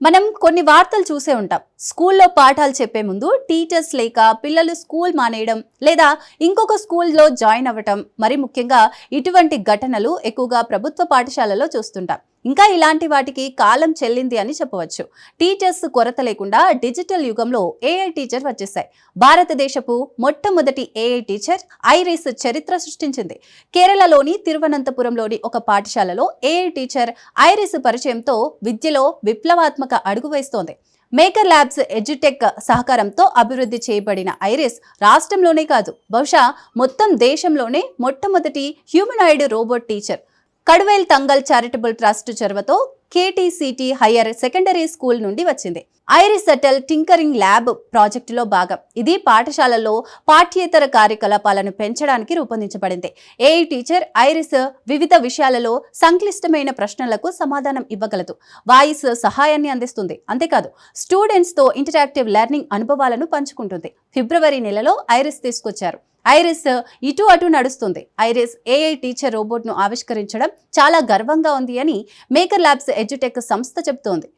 మనం కొన్ని వార్తలు చూసే ఉంటాం. స్కూల్లో పాఠాలు చెప్పే ముందు టీచర్స్ లేక పిల్లలు స్కూల్ మానేయడం లేదా ఇంకొక స్కూల్లో జాయిన్ అవ్వటం మరి ముఖ్యంగా ఇటువంటి ఘటనలు ఎక్కువగా ప్రభుత్వ పాఠశాలలో చూస్తుంటాం. ఇంకా ఇలాంటి వాటికి కాలం చెల్లింది అని చెప్పవచ్చు. టీచర్స్ కొరత లేకుండా డిజిటల్ యుగంలో ఏఐ టీచర్ వచ్చేసాయి. భారతదేశపు మొట్టమొదటి ఏఐ టీచర్ ఐరిస్ చరిత్ర సృష్టించింది. కేరళలోని తిరువనంతపురంలోని ఒక పాఠశాలలో ఏఐ టీచర్ ఐరిస్ పరిచయంతో విద్యలో విప్లవాత్మక అడుగు వేస్తోంది. మేకర్ ల్యాబ్స్ ఎడ్యుటెక్ సహకారంతో అభివృద్ధి చేయబడిన ఐరిస్ రాష్ట్రంలోనే కాదు బహుశా మొత్తం దేశంలోనే మొట్టమొదటి humanoid robot teacher. Kaduvel Thangal charitable trust చొరవతో కేటీసీటీ హయ్యర్ సెకండరీ స్కూల్ నుండి వచ్చింది. ఐరిస్ సెటల్ టింకరింగ్ ల్యాబ్ ప్రాజెక్టులో భాగం. ఇది పాఠశాలలో పాఠ్యేతర కార్యకలాపాలను పెంచడానికి రూపొందించబడింది. ఏఐ టీచర్ ఐరిస్ వివిధ విషయాలలో సంక్లిష్టమైన ప్రశ్నలకు సమాధానం ఇవ్వగలదు. వాయిస్ సహాయాన్ని అందిస్తుంది. అంతేకాదు స్టూడెంట్స్తో ఇంటరాక్టివ్ లెర్నింగ్ అనుభవాలను పంచుకుంటుంది. ఫిబ్రవరి నెలలో ఐరిస్ తీసుకొచ్చారు. ఐరిస్ ఇటు అటు నడుస్తుంది. ఐరిస్ ఏఐ టీచర్ రోబోట్ను ఆవిష్కరించడం చాలా గర్వంగా ఉంది అని మేకర్ ల్యాబ్స్ ఎడ్యుటెక్ సంస్థ చెబుతోంది.